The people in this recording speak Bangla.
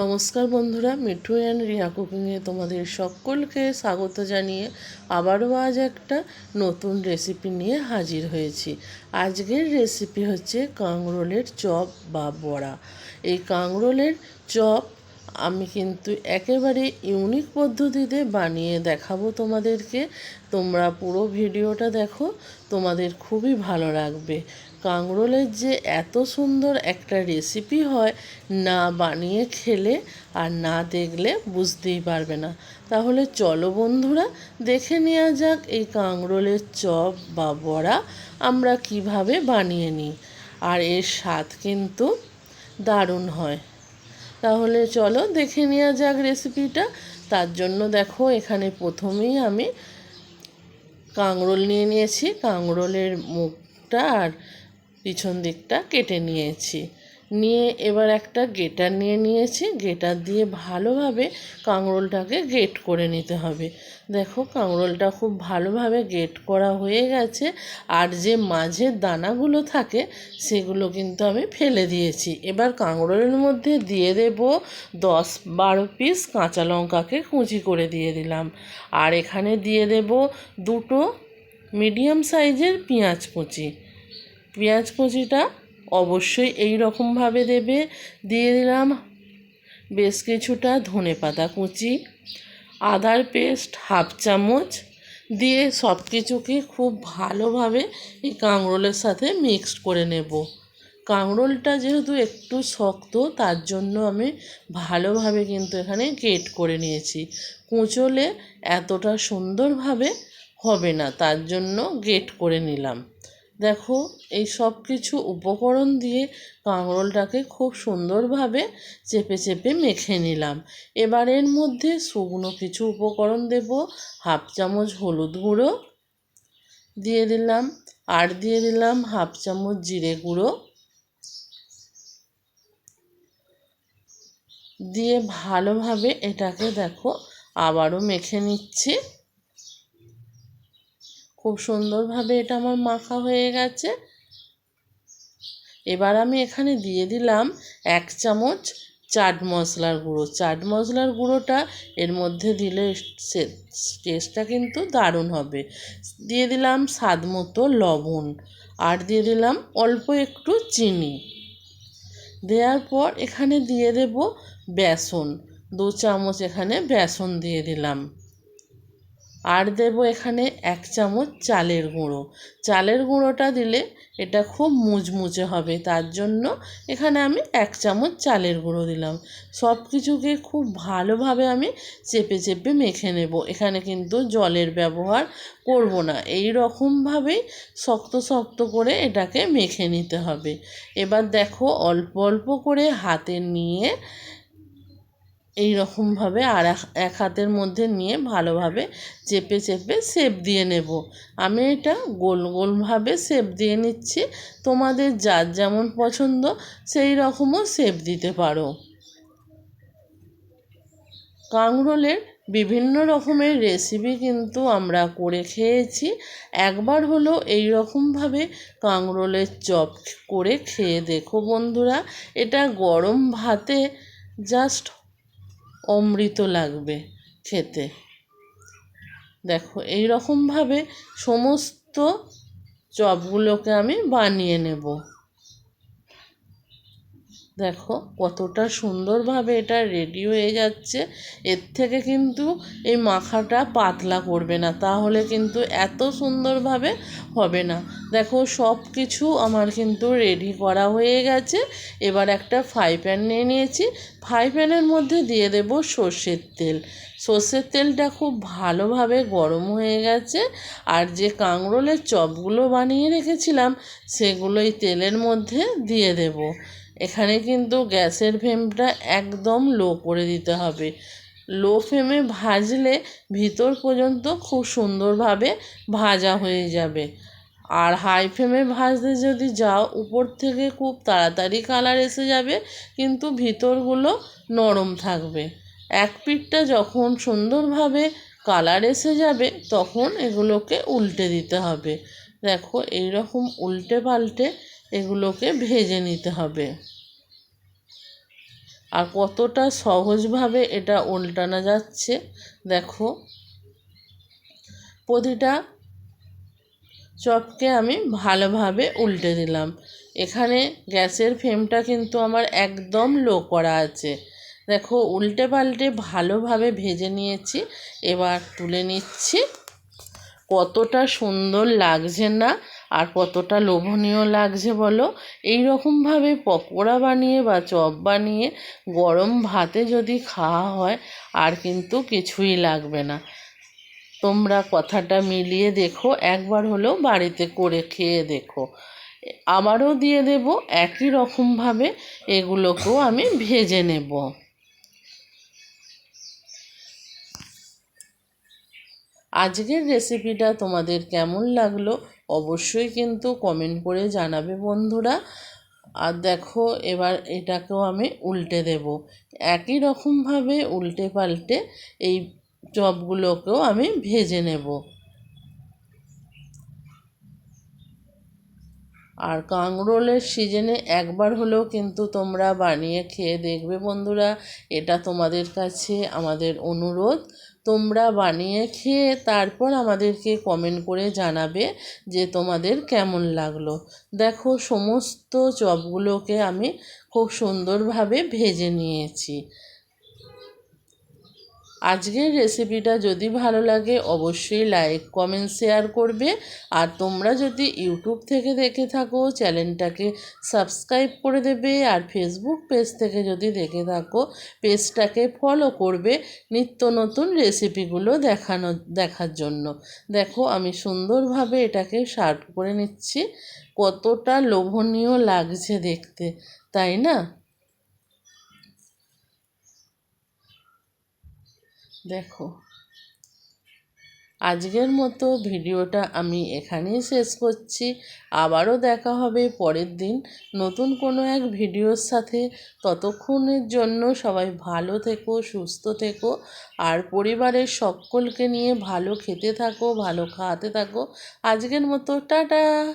নমস্কার বন্ধুরা, মিঠু অ্যান্ড রিয়া কুকিংয়ে তোমাদের সকলকে স্বাগত জানিয়ে আবারও আজ একটা নতুন রেসিপি নিয়ে হাজির হয়েছি। আজকের রেসিপি হচ্ছে কাঁকরোলের চপ বা বড়া। এই কাঁকরোলের চপ আমি কিন্তু একেবারে ইউনিক পদ্ধতিতে বানিয়ে দেখাবো তোমাদেরকে। তোমরা পুরো ভিডিওটা দেখো, তোমাদের খুবই ভালো লাগবে। কাঁকরোলের যে এত সুন্দর একটা রেসিপি হয়, না বানিয়ে খেলে আর না দেখলে বুঝতেই পারবে না। তাহলে চলো বন্ধুরা, দেখে নেওয়া যাক এই কাঁকরোলের চপ বা বড়া আমরা কীভাবে বানিয়ে নিই। আর এর স্বাদ কিন্তু দারুণ হয়। তাহলে চলো দেখে নেওয়া যাক রেসিপিটা তার জন্য দেখো, এখানে প্রথমেই আমি কাঁকরোল নিয়ে নিয়েছি। কাঁকরোলের মুখটা আর পিছন দিকটা কেটে নিয়েছি। নিয়ে এবার একটা গেটার নিয়ে নিয়েছি। গেটার দিয়ে ভালোভাবে কাঁকরোলটাকে গেট করে নিতে হবে। দেখো কাঁকরোলটা খুব ভালোভাবে গেট করা হয়ে গেছে। আর যে মাঝের দানাগুলো থাকে, সেগুলো কিন্তু আমি ফেলে দিয়েছি। এবার কাঁকরোলের মধ্যে দিয়ে দেব দশ বারো পিস কাঁচা লঙ্কাকে কুচি করে দিয়ে দিলাম। আর এখানে দিয়ে দেব দুটো মিডিয়াম সাইজের পেঁয়াজ কুচি। পেঁয়াজ কুচিটা অবশ্যই এই রকমভাবে দেবে। দিয়ে দিলাম বেশ কিছুটা ধনে পাতা কুচি, আদার পেস্ট হাফ চামচ, দিয়ে সব কিছুকে খুব ভালোভাবে এই কাঁকরোলের সাথে মিক্সড করে নেব। কাঁকরোলটা যেহেতু একটু শক্ত, তার জন্য আমি ভালোভাবে কিন্তু এখানে গেট করে নিয়েছি। কুঁচলে এতটা সুন্দরভাবে হবে না, তার জন্য গেট করে নিলাম। দেখো, এই সব কিছু উপকরণ দিয়ে কাঁকরোলটাকে খুব সুন্দরভাবে চেপে চেপে মেখে নিলাম। এবার এর মধ্যে শুকনো কিছু উপকরণ দেব, হাফ চামচ হলুদ গুঁড়ো দিয়ে দিলাম, আর দিয়ে দিলাম হাফ চামচ জিরে গুঁড়ো দিয়ে ভালোভাবে এটাকে দেখো আবারও মেখে নিচ্ছি। খুব সুন্দরভাবে এটা আমার মাখা হয়ে গেছে। এবার আমি এখানে দিয়ে দিলাম এক চামচ চাট মশলার গুঁড়ো। চাট মশলার গুঁড়োটা এর মধ্যে দিলে টেস্টটা কিন্তু দারুণ হবে। দিয়ে দিলাম স্বাদ মতো লবণ আর দিয়ে দিলাম অল্প একটু চিনি। দেওয়ার পর এখানে দিয়ে দেব বেসন। দু চামচ এখানে বেসন দিয়ে দিলাম। আর দেব এখানে এক চামচ চালের গুঁড়ো। চালের গুঁড়োটা দিলে এটা খুব মুচমুচে হবে, তার জন্য এখানে আমি এক চামচ চালের গুঁড়ো দিলাম। সব কিছুকে খুব ভালোভাবে আমি চেপে চেপে মেখে নেব। এখানে কিন্তু জলের ব্যবহার করব না, এই রকমভাবেই শক্ত শক্ত করে এটাকে মেখে নিতে হবে। এবার দেখো অল্প অল্প করে হাতে নিয়ে এই রকমভাবে আর এক হাতের মধ্যে নিয়ে ভালোভাবে চেপে চেপে শেপ দিয়ে নেব। আমি এটা গোল, গোলভাবে শেপ দিয়ে নিচ্ছি। তোমাদের যার যেমন পছন্দ সেই রকমও শেপ দিতে পারো। কাঁকরোলের বিভিন্ন রকমের রেসিপি কিন্তু আমরা করে খেয়েছি। একবার হলো এই রকমভাবে কাঁকরোলের চপ করে খেয়ে দেখো বন্ধুরা। এটা গরম ভাতে জাস্ট অমৃত লাগবে খেতে। দেখো এই রকমভাবে সমস্ত চপগুলোকে আমি বানিয়ে নেব। দেখো কতটা সুন্দরভাবে এটা রেডি হয়ে যাচ্ছে। এর থেকে কিন্তু এই মাখাটা পাতলা করবে না, তাহলে কিন্তু এত সুন্দরভাবে হবে না। দেখো সব কিছু আমার কিন্তু রেডি করা হয়ে গেছে। এবার একটা ফ্রাই প্যান নিয়ে নিয়েছি। ফ্রাই প্যানের মধ্যে দিয়ে দেব সর্ষের তেল। সর্ষের তেলটা খুব ভালোভাবে গরম হয়ে গেছে। আর যে কাঁকরোলের চপগুলো বানিয়ে রেখেছিলাম সেগুলো এই তেলের মধ্যে দিয়ে দেব। এখানে কিন্তু গ্যাসের ফ্লেমটা একদম লো করে দিতে হবে। লো ফ্লেমে ভাজলে ভিতর পর্যন্ত খুব সুন্দরভাবে ভাজা হয়ে যাবে। আর হাই ফ্লেমে ভাজতে যদি যাও, উপর থেকে খুব তাড়াতাড়ি কালার এসে যাবে, কিন্তু ভিতরগুলো নরম থাকবে। এক পিঠটা যখন সুন্দরভাবে কালার এসে যাবে, তখন এগুলোকে উল্টে দিতে হবে। দেখো এই রকম উল্টে পাল্টে এগুলোকে ভেজে নিতে হবে। আর কতটা সহজভাবে এটা উল্টানো যাচ্ছে, দেখো। প্রতিটা চপকে আমি ভালোভাবে উল্টে দিলাম। এখানে গ্যাসের ফ্লেমটা কিন্তু আমার একদম লো করা আছে। দেখো উল্টে পাল্টে ভালোভাবে ভেজে নিয়েছি, এবার তুলে নিচ্ছি। কতটা সুন্দর লাগছে না আর কতটা লোভনীয় লাগছে বলো? এই রকমভাবে পকোড়া বানিয়ে বা চপ বানিয়ে গরম ভাতে যদি খাওয়া হয়, আর কিন্তু কিছুই লাগবে না। তোমরা কথাটা মিলিয়ে দেখো, একবার হলেও বাড়িতে করে খেয়ে দেখো। আবারও দিয়ে দেব, একই রকমভাবে এগুলোকেও আমি ভেজে নেব। আজকের রেসিপিটা তোমাদের কেমন লাগল অবশ্যই কিন্তু কমেন্ট করে জানাবে বন্ধুরা। আর দেখো, এবার এটাকেও আমি উল্টে দেব। একই রকমভাবে উল্টে পাল্টে এই চপগুলোকেও আমি ভেজে নেব। আর কাঁকরোলের সিজনে একবার হলেও কিন্তু তোমরা বানিয়ে খেয়ে দেখবে বন্ধুরা। এটা তোমাদের কাছে আমাদের অনুরোধ। তোমরা বানিয়ে খেয়ে তারপর আমাদেরকে কমেন্ট করে জানাবে যে তোমাদের কেমন লাগল। দেখো, সমস্ত চপগুলোকে আমি খুব সুন্দরভাবে ভেজে নিয়েছি। আজকের রেসিপিটা যদি ভালো লাগে, অবশ্যই লাইক কমেন্ট শেয়ার করবে। আর তোমরা যদি ইউটিউব থেকে দেখে থাকো, চ্যানেলটাকে সাবস্ক্রাইব করে দেবে। আর ফেসবুক পেজ থেকে যদি দেখে থাকো পেজটাকে ফলো করবে নিত্য নতুন রেসিপিগুলো দেখানো, দেখার জন্য। দেখো, আমি সুন্দরভাবে এটাকে সার্ভ করে নিচ্ছি। কতটা লোভনীয় লাগছে দেখতে, তাই না? দেখো। আজকের মতো ভিডিওটা আমি এখানেই শেষ করছি। আবারও দেখা হবে পরের দিন নতুন কোনো এক ভিডিওর সাথে। ততক্ষণের জন্য সবাই ভালো থেকো, সুস্থ থেকো, আর পরিবারের সকলকে নিয়ে ভালো খেতে থাকো, ভালো খাওয়াতে থাকো। আজকের মতো টাটা।